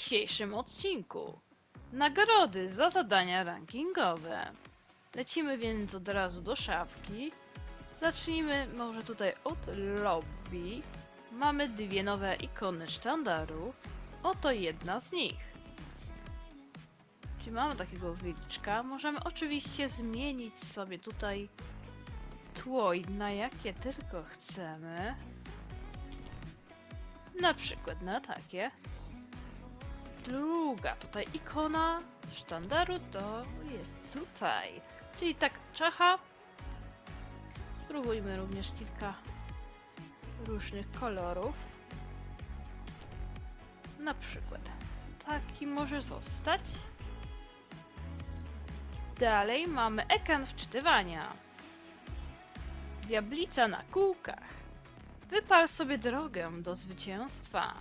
dzisiejszym odcinku nagrody za zadania rankingowe. Lecimy więc od razu do szafki. Zacznijmy może tutaj od lobby. Mamy dwie nowe ikony sztandaru. Oto jedna z nich. Czyli mamy takiego wilczka. Możemy oczywiście zmienić sobie tutaj tło na jakie tylko chcemy. Na przykład na takie. Druga tutaj ikona sztandaru to jest tutaj. Czyli tak czacha. Spróbujmy również kilka różnych kolorów. Na przykład taki może zostać. Dalej mamy ekran wczytywania. Diablica na kółkach. Wypal sobie drogę do zwycięstwa.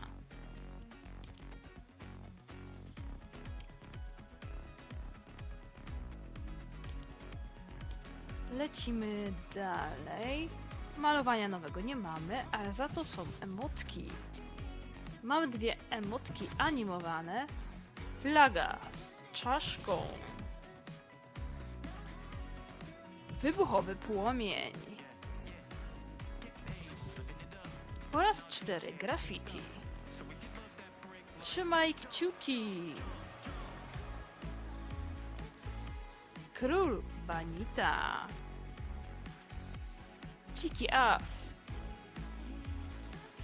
Lecimy dalej. Malowania nowego nie mamy, ale za to są emotki. Mamy dwie emotki animowane. Flaga z czaszką. Wybuchowy płomień. oraz cztery graffiti. Trzymaj kciuki! Król Banita. Dziki As.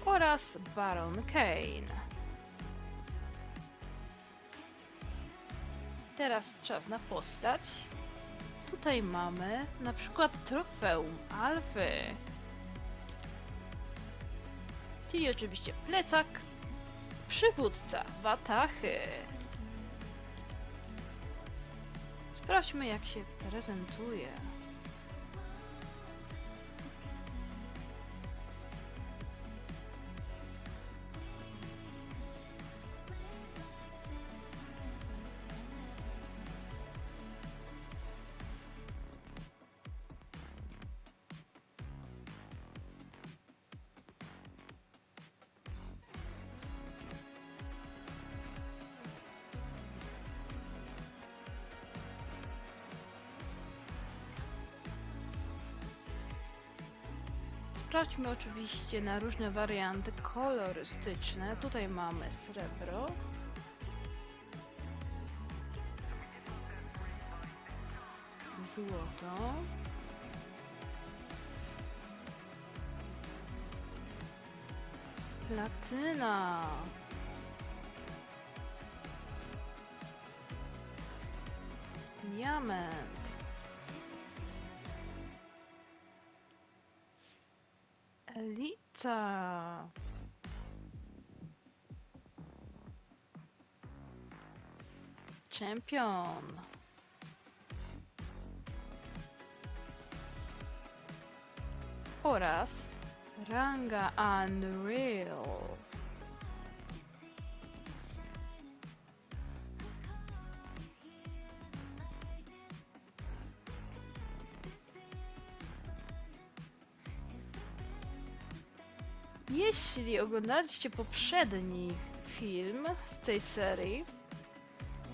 Oraz Baron Kane. Teraz czas na postać. Tutaj mamy na przykład trofeum Alfy. Czyli oczywiście plecak, przywódca Watachy. Sprawdźmy jak się prezentuje. Sprawdźmy oczywiście na różne warianty kolorystyczne. Tutaj mamy srebro. Złoto. Platyna. Diament. Elita. Champion. Oraz ranga Unreal. Jeśli oglądaliście poprzedni film z tej serii,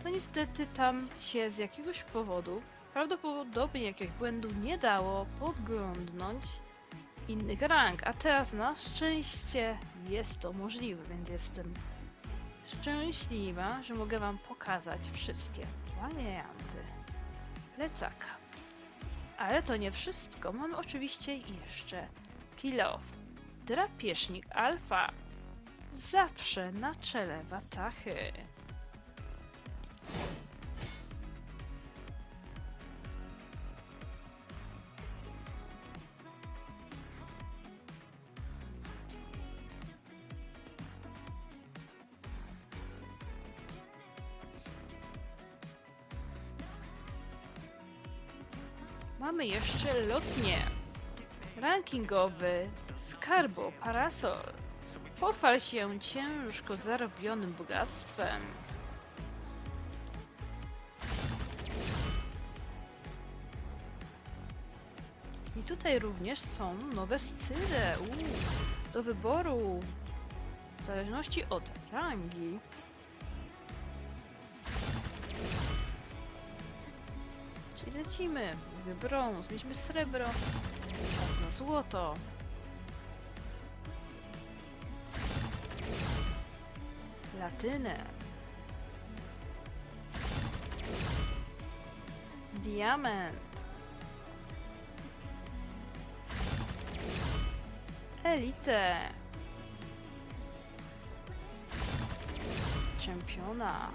to niestety tam się z jakiegoś powodu, prawdopodobnie jakiegoś błędu, nie dało podglądnąć innych rang, a teraz na szczęście jest to możliwe, więc jestem szczęśliwa, że mogę wam pokazać wszystkie warianty plecaka. Ale to nie wszystko, mamy oczywiście jeszcze kill off. Drapieżnik Alfa. Zawsze na czele Watachy. Mamy jeszcze lotnie. Rankingowy Skarbo, parasol, pochwal się ciężko zarobionym bogactwem. I tutaj również są nowe style Uu, do wyboru w zależności od rangi. Czyli lecimy. Brąz, mieliśmy srebro, na złoto. Platynę. Diament. Elitę. Czempiona.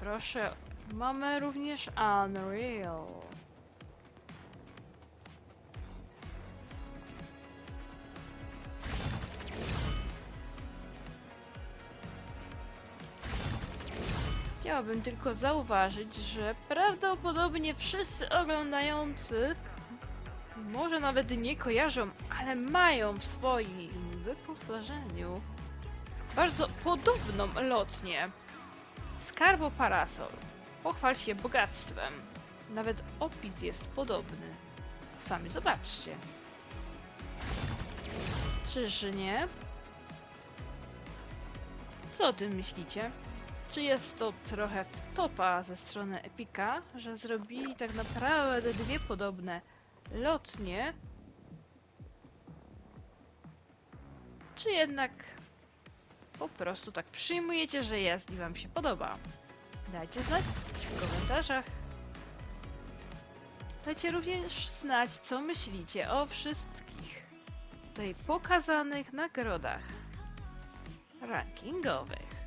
Proszę, mamy również Unreal. Chciałabym tylko zauważyć, że prawdopodobnie wszyscy oglądający może nawet nie kojarzą, ale mają w swoim wyposażeniu bardzo podobną lotnię. Skarbo Parasol. Pochwal się bogactwem. Nawet opis jest podobny. Sami zobaczcie. Czyż nie? Co o tym myślicie? Czy jest to trochę topa ze strony Epika, że zrobili tak naprawdę dwie podobne lotnie? Czy jednak po prostu tak przyjmujecie, że jest i wam się podoba? Dajcie znać w komentarzach. Dajcie również znać, co myślicie o wszystkich tutaj pokazanych nagrodach rankingowych.